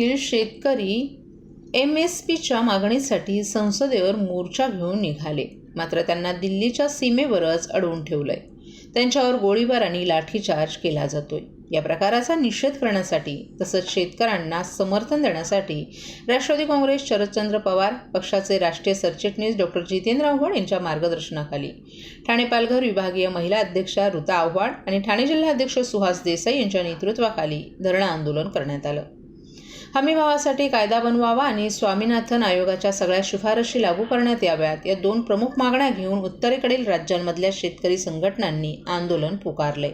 येथील शेतकरी M S पीच्या मागणीसाठी संसदेवर मोर्चा घेऊन निघाले. मात्र त्यांना दिल्लीच्या सीमेवरच अडवून ठेवलंय. त्यांच्यावर गोळीबार आणि लाठीचार्ज केला जातोय. या प्रकाराचा निषेध करण्यासाठी तसंच शेतकऱ्यांना समर्थन देण्यासाठी राष्ट्रवादी काँग्रेस शरदचंद्र पवार पक्षाचे राष्ट्रीय सरचिटणीस डॉक्टर जितेंद्र आव्हाड यांच्या मार्गदर्शनाखाली. ठाणे पालघर विभागीय महिला अध्यक्षा ऋता आव्हाड आणि ठाणे जिल्हाध्यक्ष सुहास देसाई यांच्या नेतृत्वाखाली धरणं आंदोलन करण्यात आलं. हमीभावासाठी कायदा बनवावा आणि स्वामीनाथन आयोगाच्या सगळ्या शिफारशी लागू करण्यात याव्यात. या दोन प्रमुख मागण्या घेऊन उत्तरेकडील राज्यांमधल्या शेतकरी संघटनांनी आंदोलन पुकारले.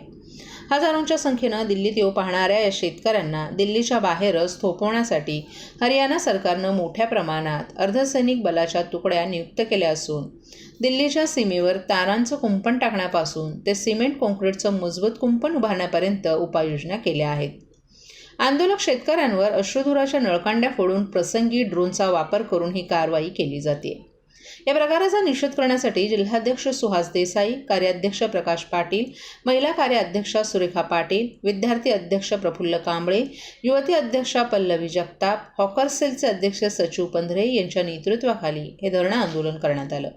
हजारोंच्या संख्येनं दिल्लीत येऊ पाहणाऱ्या या शेतकऱ्यांना दिल्लीच्या बाहेरच थोपवण्यासाठी हरियाणा सरकारनं मोठ्या प्रमाणात अर्धसैनिक बलाच्या तुकड्या नियुक्त केल्या असून दिल्लीच्या सीमेवर तारांचं कुंपण टाकण्यापासून ते सिमेंट काँक्रीटचं मजबूत कुंपण उभारण्यापर्यंत उपाययोजना केल्या आहेत. आंदोलक शेतकऱ्यांवर अश्रुधुराच्या नळकांड्या फोडून प्रसंगी ड्रोनचा वापर करून ही कारवाई केली जाते. या प्रकाराचा निषेध करण्यासाठी जिल्हाध्यक्ष सुहास देसाई कार्याध्यक्ष प्रकाश पाटील महिला कार्याध्यक्षा सुरेखा पाटील विद्यार्थी अध्यक्ष प्रफुल्ल कांबळे युवती अध्यक्षा पल्लवी जगताप हॉकर सेलचे अध्यक्ष सचिव पंधरे यांच्या नेतृत्वाखाली हे धरणं आंदोलन करण्यात आलं.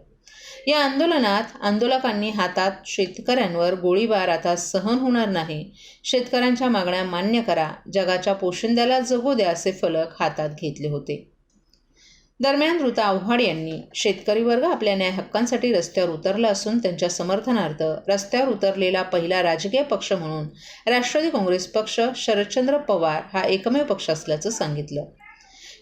या आंदोलनात आंदोलकांनी हातात शेतकऱ्यांवर गोळीबार आता सहन होणार नाही. शेतकऱ्यांच्या मागण्या मान्य करा. जगाच्या पोशिंद्याला जगू द्या असे फलक हातात घेतले होते. दरम्यान ऋता आव्हाड यांनी शेतकरी वर्ग आपल्या न्याय हक्कांसाठी रस्त्यावर उतरला असून त्यांच्या समर्थनार्थ रस्त्यावर उतरलेला पहिला राजकीय पक्ष म्हणून राष्ट्रवादी काँग्रेस पक्ष शरदचंद्र पवार हा एकमेव पक्ष असल्याचं सांगितलं.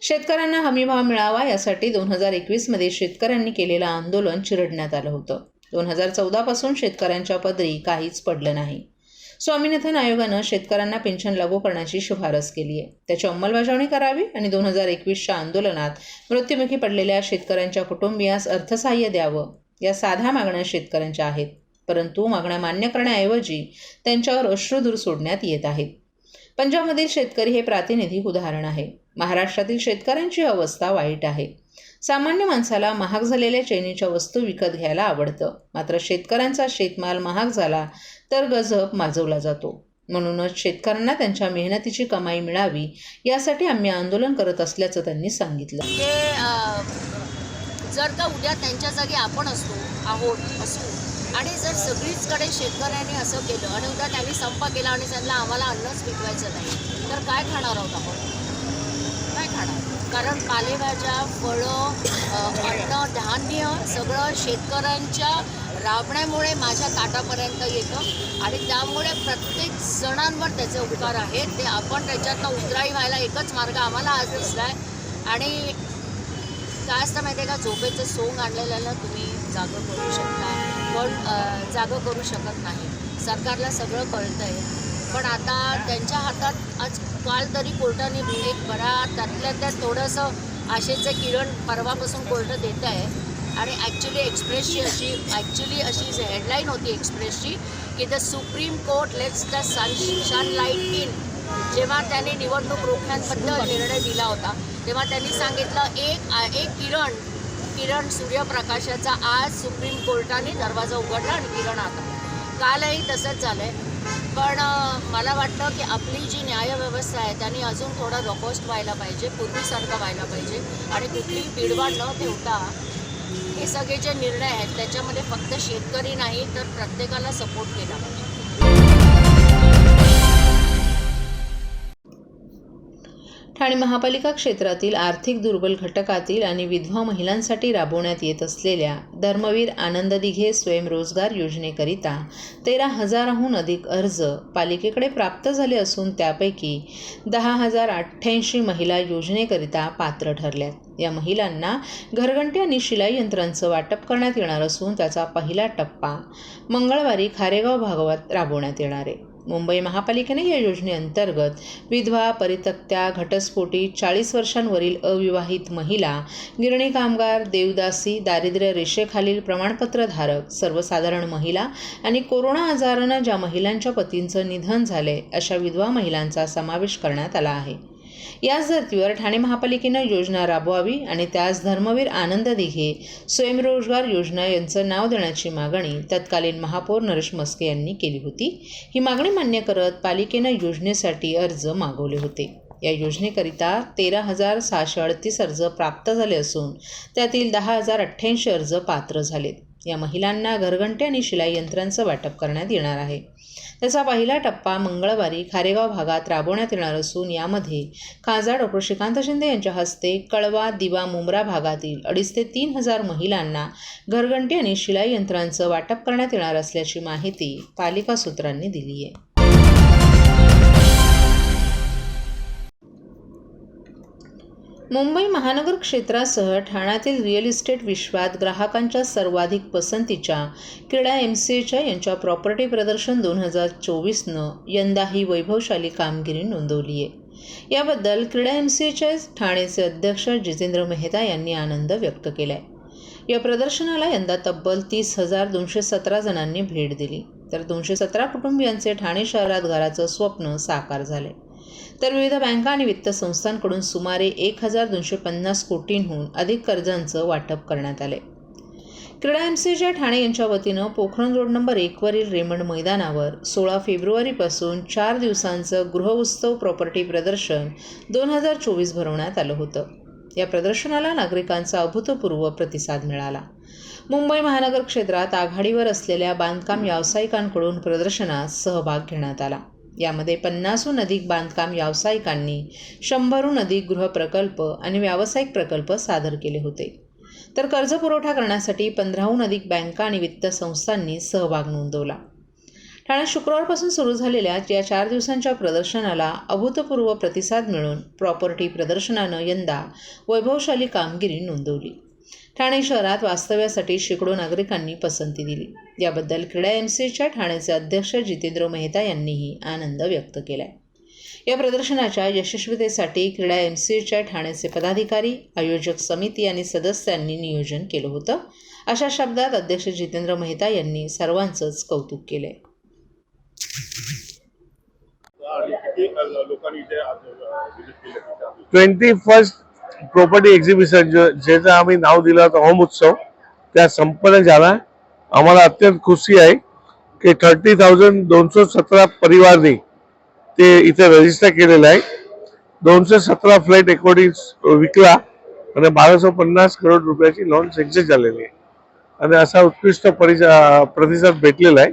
शेतकऱ्यांना हमीभाव मिळावा यासाठी दोन हजार एकवीसमध्ये शेतकऱ्यांनी केलेलं आंदोलन चिरडण्यात आलं होतं. दोन हजार चौदापासून शेतकऱ्यांच्या पदरी काहीच पडलं नाही. स्वामीनाथन आयोगानं शेतकऱ्यांना पेन्शन लागू करण्याची शिफारस केली आहे. त्याची अंमलबजावणी करावी आणि दोन हजार एकवीसच्या आंदोलनात मृत्युमुखी पडलेल्या शेतकऱ्यांच्या कुटुंबियास अर्थसहाय्य द्यावं या साध्या मागण्या शेतकऱ्यांच्या आहेत. परंतु मागण्या मान्य करण्याऐवजी त्यांच्यावर अश्रुधूर सोडण्यात येत आहेत. पंजाबमधील शेतकरी हे प्रातिनिधिक उदाहरण आहे. महाराष्ट्रातील शेतकऱ्यांची अवस्था वाईट आहे. सामान्य माणसाला महाग झालेल्या चैनीच्या वस्तू विकत घ्यायला आवडतं. मात्र शेतकऱ्यांचा शेतमाल महाग झाला तर गजब माजवला जातो. म्हणूनच शेतकऱ्यांना त्यांच्या मेहनतीची कमाई मिळावी यासाठी आम्ही आंदोलन करत असल्याचं त्यांनी सांगितलं. ते जर का उद्या त्यांच्या जागी आपण असतो आहोत असू आणि जर सगळीचकडे शेतकऱ्यांनी असं केलं आणि उद्या त्यांनी संप केला आणि त्यांना आम्हाला अन्नच पिकवायचं नाही. तर काय खाणार आहोत आपण? काय खाणार? कारण पालेभाज्या फळं अन्न धान्य सगळं शेतकऱ्यांच्या राबण्यामुळे माझ्या ताटापर्यंत येतं आणि त्यामुळे प्रत्येक जणांवर त्याचे उपकार आहेत. ते आपण त्याच्यातनं उतराई व्हायला एकच मार्ग आम्हाला आज दिसला आहे आणि काय असतं माहिती आहे का? झोपेचं सोंग आणलेल्याला तुम्ही जागं करू शकता. पण जागं करू शकत नाही. सरकारला सगळं कळतं आहे पण आता त्यांच्या हातात आज काल तरी कोर्टाने एक बरा त्यातल्या त्यात थोडंसं आशेचं किरण परवापासून कोर्ट देत आहे आणि ॲक्च्युली एक्सप्रेसची अशी ॲक्च्युली अशी हेडलाईन होती एक्सप्रेसची की the Supreme Court let's the sun sunlight in जेव्हा त्याने निवडणूक रोखण्याबद्दल निर्णय दिला होता तेव्हा त्यांनी सांगितलं एक एक किरण किरण सूर्यप्रकाशाचा आज सुप्रीम कोर्टाने दरवाजा उघडला आणि किरण आता कालही तसंच झालं आहे पण मला वाटतं की आपली जी न्यायव्यवस्था आहे त्यांनी अजून थोडं रकोस्ट व्हायला पाहिजे पूर्वीसारखं व्हायला पाहिजे आणि कुठलीही पिडवाड न ठेवता हे सगळे जे निर्णय आहेत त्याच्यामध्ये फक्त शेतकरी नाही तर प्रत्येकाला सपोर्ट केला पाहिजे. ठाणे महापालिका क्षेत्रातील आर्थिक दुर्बल घटकातील आणि विधवा महिलांसाठी राबवण्यात येत असलेल्या धर्मवीर आनंद दिघे स्वयंरोजगार योजनेकरिता तेरा हजाराहून अधिक अर्ज पालिकेकडे प्राप्त झाले असून त्यापैकी दहा हजार अठ्ठ्याऐंशी महिला योजनेकरिता पात्र ठरल्यात. या महिलांना घरघंटी आणि शिलाई यंत्रांचं वाटप करण्यात येणार असून त्याचा पहिला टप्पा मंगळवारी खारेगाव भागात राबवण्यात येणार आहे. मुंबई महापालिकेने या योजनेअंतर्गत विधवा परितक्त्या घटस्फोटी चाळीस वर्षांवरील अविवाहित महिला गिरणी कामगार देवदासी दारिद्र्य रेषेखालील प्रमाणपत्रधारक सर्वसाधारण महिला आणि कोरोना आजारानं ज्या महिलांच्या पतींचं निधन झाले अशा विधवा महिलांचा समावेश करण्यात आला आहे. याच धर्तीवर ठाणे महापालिकेनं योजना राबवावी आणि त्यास धर्मवीर आनंद दिघे स्वयंरोजगार योजना यांचं नाव देण्याची मागणी तत्कालीन महापौर नरेश मस्के यांनी केली होती. ही मागणी मान्य करत पालिकेनं योजनेसाठी अर्ज मागवले होते. या योजनेकरिता तेरा हजार सहाशे अडतीस अर्ज प्राप्त झाले असून त्यातील दहा हजार अठ्ठ्याऐंशी अर्ज पात्र झालेत. या महिलांना घरघंटे आणि शिलाई यंत्रांचं वाटप करण्यात येणार आहे. त्याचा पहिला टप्पा मंगळवारी खारेगाव भागात राबवण्यात येणार असून यामध्ये खासदार डॉक्टर श्रीकांत शिंदे यांच्या हस्ते कळवा दिवा मुंब्रा भागातील अडीच ते तीन हजार महिलांना घरघंटी आणि शिलाई यंत्रांचं वाटप करण्यात येणार असल्याची माहिती पालिका सूत्रांनी दिली आहे. मुंबई महानगर क्षेत्रासह ठाण्यातील रिअल इस्टेट विश्वात ग्राहकांच्या सर्वाधिक पसंतीच्या क्रीडा एम सी एच्या यांच्या प्रॉपर्टी प्रदर्शन दोन हजार चोवीसनं यंदा ही वैभवशाली कामगिरी नोंदवली आहे. याबद्दल क्रीडा एम सी एच्या ठाणेचे अध्यक्ष जितेंद्र मेहता यांनी आनंद व्यक्त केला आहे या प्रदर्शनाला यंदा तब्बल तीस हजार दोनशे सतरा जणांनी भेट दिली. तर दोनशे सतरा कुटुंबियांचे ठाणे शहरात घराचं स्वप्न साकार झाले तर विविध बँका आणि वित्त संस्थांकडून सुमारे एक हजार दोनशे पन्नास कोटींहून अधिक कर्जांचं वाटप करण्यात आले क्रीडा एम सीच्या ठाणे यांच्या वतीनं पोखरण रोड नंबर एकवरील रेमंड मैदानावर सोळा फेब्रुवारीपासून चार दिवसांचं गृहउत्सव प्रॉपर्टी प्रदर्शन दोन हजार चोवीस भरवण्यात आलं होतं. या प्रदर्शनाला नागरिकांचा अभूतपूर्व प्रतिसाद मिळाला. मुंबई महानगर क्षेत्रात आघाडीवर असलेल्या बांधकाम व्यावसायिकांकडून प्रदर्शनात सहभाग घेण्यात आला. यामध्ये पन्नासहून अधिक बांधकाम व्यावसायिकांनी शंभरहून अधिक गृहप्रकल्प आणि व्यावसायिक प्रकल्प सादर केले होते. तर कर्ज पुरवठा करण्यासाठी पंधराहून अधिक बँका आणि वित्त संस्थांनी सहभाग नोंदवला. ठाण्यात शुक्रवारपासून सुरू झालेल्या या चार दिवसांच्या प्रदर्शनाला अभूतपूर्व प्रतिसाद मिळून प्रॉपर्टी प्रदर्शनानं यंदा वैभवशाली कामगिरी नोंदवली. ठाणे शहरात वास्तव्यासाठी शेकडो नागरिकांनी पसंती दिली. याबद्दल क्रीडा एम सीच्या ठाण्याचे अध्यक्ष जितेंद्र मेहता यांनीही आनंद व्यक्त केलाय. या प्रदर्शनाच्या यशस्वीतेसाठी क्रीडा एम सीच्या ठाण्याचे पदाधिकारी आयोजक समिती आणि सदस्यांनी नियोजन केलं होतं अशा शब्दात अध्यक्ष जितेंद्र मेहता यांनी सर्वांचंच कौतुक केलं? ट्वेंटी फर्स्ट प्रॉपर्टी एक्झिबिशन ज्याचं आम्ही नाव दिलं होतं होम उत्सव त्या संपन्न झाला. आम्हाला अत्यंत खुशी आहे की थर्टी थाउजंड दोनशे सतरा परिवारनी ते इथे रजिस्टर केलेलं आहे. दोनशे सतरा फ्लॅट एकोणीस विकला आणि बाराशे पन्नास करोड रुपयाची लोन सक्सेस झालेली आहे. आणि असा उत्कृष्ट परिचा प्रतिसाद भेटलेला आहे.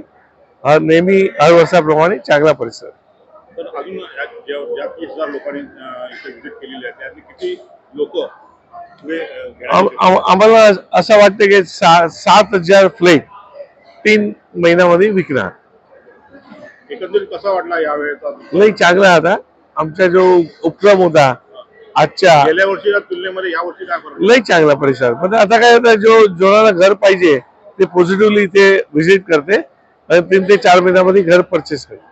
हा नेहमी हर वर्षाप्रमाणे चांगला परिसर. तर अजून ज्या तीस हजार लोकांनी इथे केलेली आहे किती लोक आम- आम- आम्हाला असं वाटतं की सात हजार फ्लॅट तीन महिन्यामध्ये विकणार. एकंदरीत कसा वाटला यावेळेचा लई चांगला आता. आमचा जो उपक्रम होता आजच्या गेल्या वर्षीच्या तुलनेमध्ये या वर्षी काय लई चांगला परिसर. पण आता काय होतं जो जोराला घर पाहिजे ते पॉझिटिव्हली ते व्हिजिट करते आणि तीन ते चार महिन्यामध्ये घर परचेस करते.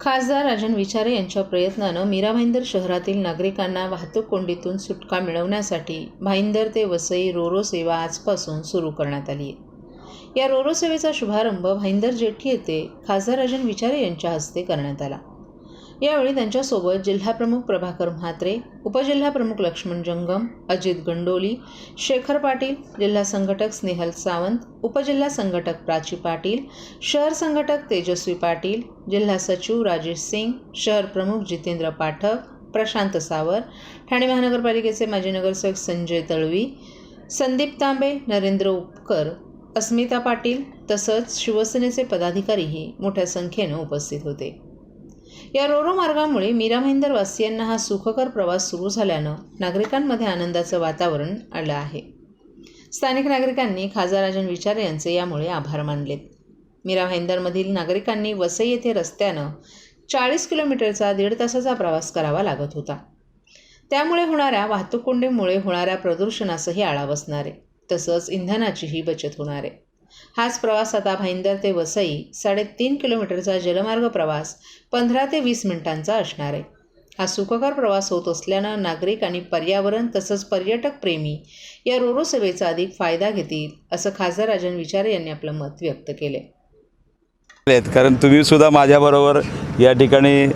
खासदार राजन विचारे यांच्या प्रयत्नानं मीरा भाईंदर शहरातील नागरिकांना वाहतूक कोंडीतून सुटका मिळवण्यासाठी भाईंदर ते वसई रोरो सेवा आजपासून सुरू करण्यात आली आहे. या रोरो सेवेचा शुभारंभ भाईंदर जेठी येथे खासदार राजन विचारे यांच्या हस्ते करण्यात आला. यावेळी त्यांच्यासोबत जिल्हाप्रमुख प्रभाकर म्हात्रे उपजिल्हाप्रमुख लक्ष्मण जंगम अजित गंडोली शेखर पाटील जिल्हा संघटक स्नेहल सावंत उपजिल्हा संघटक प्राची पाटील शहर संघटक तेजस्वी पाटील जिल्हा सचिव राजेश सिंग शहर प्रमुख जितेंद्र पाठक प्रशांत सावर ठाणे महानगरपालिकेचे माजी नगरसेवक संजय तळवी संदीप तांबे नरेंद्र उपकर अस्मिता पाटील तसंच शिवसेनेचे पदाधिकारीही मोठ्या संख्येनं उपस्थित होते. या रोरो मार्गामुळे मीरा भाईंदर वासियांना हा सुखकर प्रवास सुरू झाल्यानं नागरिकांमध्ये आनंदाचं वातावरण आलं आहे. स्थानिक नागरिकांनी खासदार राजन विचारे यांचे यामुळे आभार मानलेत. मीरा भाईंदरमधील नागरिकांनी वसई येथे रस्त्यानं चाळीस किलोमीटरचा दीड तासाचा प्रवास करावा लागत होता. त्यामुळे होणाऱ्या वाहतूक कोंडीमुळे होणाऱ्या प्रदूषणासही आळा बसणार आहे तसंच इंधनाचीही बचत होणार आहे. हाच प्रवास आता भाईंदर ते वसई साडेतीन किलोमीटरचा जलमार्ग प्रवास पंधरा ते वीस मिनिटांचा असणार आहे. हा सुखकर प्रवास होत असल्यानं नागरिक आणि पर्यावरण तसंच पर्यटक प्रेमी या रोरो सेवेचा अधिक फायदा घेतील असं खासदार राजन विचारे यांनी आपलं मत व्यक्त केले आहेत. कारण तुम्ही सुद्धा माझ्याबरोबर या ठिकाणी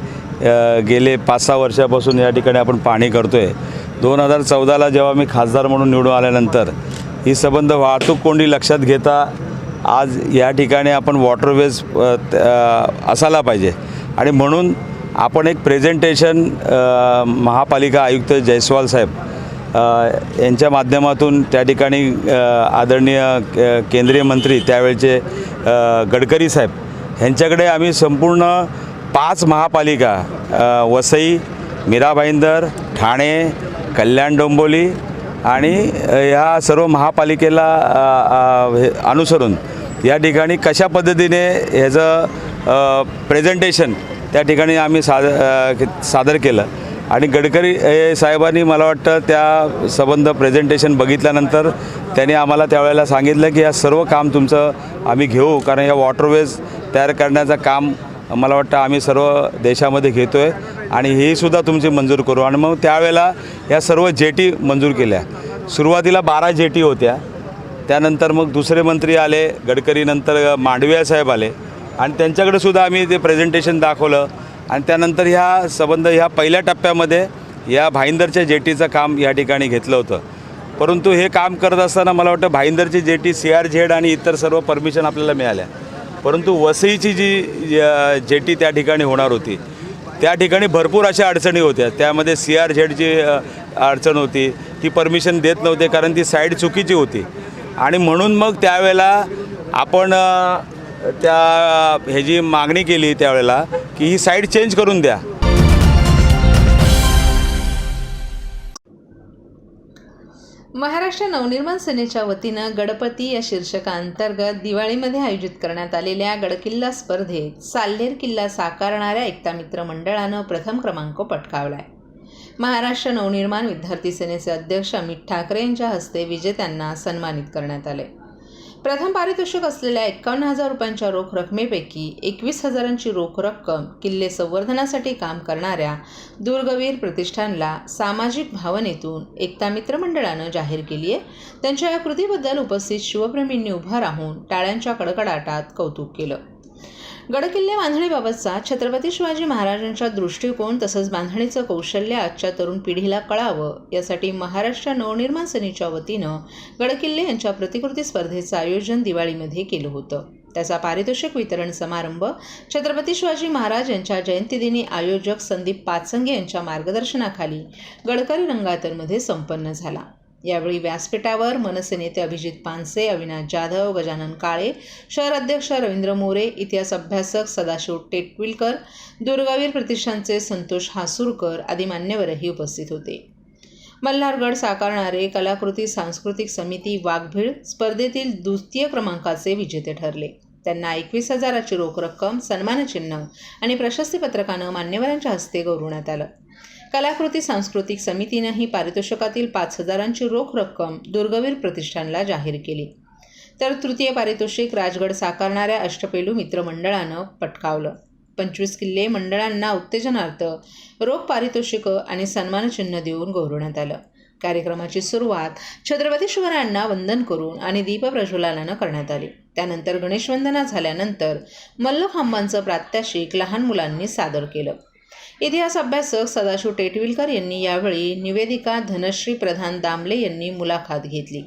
गेले पाच सहा वर्षापासून या ठिकाणी आपण पाणी करतो आहे दोन हजार चौदाला जेव्हा मी खासदार म्हणून निवडून आल्यानंतर ही संबंध वाहतूक कोंडी लक्षात घेता आज या ठिकाणी आपण वॉटरवेज असायला पाहिजे. आणि म्हणून आपण एक प्रेझेंटेशन महापालिका आयुक्त जयस्वाल साहेब यांच्या माध्यमातून त्या ठिकाणी आदरणीय केंद्रीय मंत्री त्यावेळचे गडकरी साहेब ह्यांच्याकडे आम्ही संपूर्ण पाच महापालिका वसई मीरा भाईंदर ठाणे कल्याण डोंबोली आणि या ह्या सर्व महापालिकेला हे अनुसरून या ठिकाणी कशा पद्धतीने ह्याचं प्रेझेंटेशन त्या ठिकाणी आम्ही साद सादर केलं. आणि गडकरी हे साहेबांनी मला वाटतं त्या संबंध प्रेझेंटेशन बघितल्यानंतर त्यांनी आम्हाला त्यावेळेला सांगितलं की या सर्व काम तुमचं आम्ही घेऊ. कारण या वॉटरवेज तयार करण्याचं काम मला वाटतं आम्ही सर्व देशामध्ये घेतो आहे आणि ही सुद्धा तुमची मंजूर करू. आणि मग त्यावेळेला या सर्व जेटी मंजूर केल्या. सुरुवातीला बारा जेटी होत्या. त्यानंतर मग दुसरे मंत्री आले गडकरीनंतर मांडविया साहेब आले. आणि त्यांच्याकडे सुद्धा आम्ही ते प्रेझेंटेशन दाखवलं. आणि त्यानंतर ह्या संबंध ह्या पहिल्या टप्प्यामध्ये या भाईंदरच्या जेटीचं काम या ठिकाणी घेतलं होतं. परंतु हे काम करत असताना मला वाटतं भाईंदरची जेटी सी आर झेड आणि इतर सर्व परमिशन आपल्याला मिळाल्या. परंतु वसईची जी जेटी त्या ठिकाणी होणार होती त्या ठिकाणी भरपूर अशा अडचणी होत्या. त्यामध्ये सी आर झेडची अडचण होती. ती परमिशन देत नव्हते कारण ती साईड चुकीची होती. आणि म्हणून मग त्यावेळेला आपण त्या ह्याची मागणी केली त्यावेळेला की ही साईड चेंज करून द्या. महाराष्ट्र नवनिर्माण सेनेच्या वतीनं गडपती या शीर्षकांतर्गत दिवाळीमध्ये आयोजित करण्यात आलेल्या गडकिल्ला स्पर्धेत साल्हेर किल्ला साकारणाऱ्या एकता मित्र मंडळानं प्रथम क्रमांक पटकावलाय. महाराष्ट्र नवनिर्माण विद्यार्थी सेनेचे अध्यक्ष अमित ठाकरे यांच्या हस्ते विजेत्यांना सन्मानित करण्यात आले प्रथम पारितोषिक असलेल्या एकावन्न हजार रुपयांच्या रोख रकमेपैकी एकवीस हजारांची रोख रक्कम किल्ले संवर्धनासाठी काम करणाऱ्या दुर्गवीर प्रतिष्ठानला सामाजिक भावनेतून एकता मित्र मंडळानं जाहीर केली आहे. त्यांच्या या कृतीबद्दल उपस्थित शिवप्रेमींनी उभा राहून टाळ्यांच्या कडकडाटात कौतुक केलं. गडकिल्ले बांधणीबाबतचा छत्रपती शिवाजी महाराजांच्या दृष्टिकोन तसंच बांधणीचं कौशल्य आजच्या तरुण पिढीला कळावं यासाठी महाराष्ट्र नवनिर्माण सेनेच्या वतीनं गडकिल्ले यांच्या प्रतिकृती स्पर्धेचं आयोजन दिवाळीमध्ये केलं होतं. त्याचा पारितोषिक वितरण समारंभ छत्रपती शिवाजी महाराज यांच्या जयंतीदिनी आयोजक संदीप पाचंगे यांच्या मार्गदर्शनाखाली गडकरी रंगातरमध्ये संपन्न झाला. यावेळी व्यासपीठावर मनसे नेते अभिजित पानसे अविनाश जाधव गजानन काळे शहर अध्यक्ष रवींद्र मोरे इतिहास अभ्यासक सदाशिव टेटविलकर दुर्गावीर प्रतिष्ठानचे संतोष हासूरकर आदी मान्यवरही उपस्थित होते. मल्हारगड साकारणारे कलाकृती सांस्कृतिक समिती वाघभीळ स्पर्धेतील द्वितीय क्रमांकाचे विजेते ठरले. त्यांना एकवीस हजाराची रोख रक्कम सन्मानचिन्ह आणि प्रशस्तीपत्रकानं मान्यवरांच्या हस्ते गौरवण्यात आलं. कलाकृती सांस्कृतिक समितीनंही पारितोषिकातील पाच हजारांची रोख रक्कम दुर्गवीर प्रतिष्ठानला जाहीर केली. तर तृतीय पारितोषिक राजगड साकारणाऱ्या अष्टपेलू मित्रमंडळानं पटकावलं. पंचवीस किल्ले मंडळांना उत्तेजनार्थ रोख पारितोषिकं आणि सन्मानचिन्ह देऊन गौरवण्यात आलं. कार्यक्रमाची सुरुवात छत्रपती शिवरायांना वंदन करून आणि दीपप्रज्वलनानं करण्यात आली. त्यानंतर गणेशवंदना झाल्यानंतर मल्लखांबांचं प्रात्यक्षिक लहान मुलांनी सादर केलं. इतिहास अभ्यासक सदाशिव टेटविलकर यांनी यावेळी निवेदिका धनश्री प्रधान दामले यांनी मुलाखत घेतली.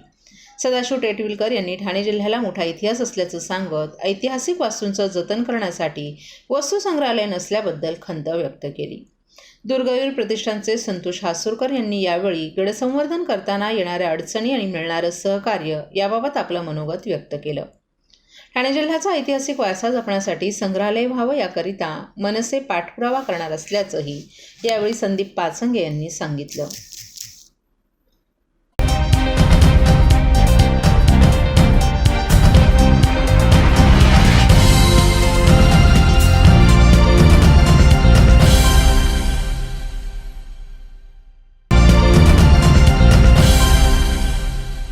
सदाशिव टेटविलकर यांनी ठाणे जिल्ह्याला मोठा इतिहास असल्याचं सांगत ऐतिहासिक वास्तूंचं जतन करण्यासाठी वस्तू संग्रहालय नसल्याबद्दल खंत व्यक्त केली. दुर्गावीर प्रतिष्ठानचे संतोष हासूरकर यांनी यावेळी गडसंवर्धन करताना येणाऱ्या अडचणी आणि मिळणारं सहकार्य याबाबत आपलं मनोगत व्यक्त केलं. ठाणे जिल्ह्याचा ऐतिहासिक वारसा जपण्यासाठी संग्रहालय व्हावं याकरिता मनसे पाठपुरावा करणार असल्याचंही यावेळी संदीप पाचंगे यांनी सांगितलं.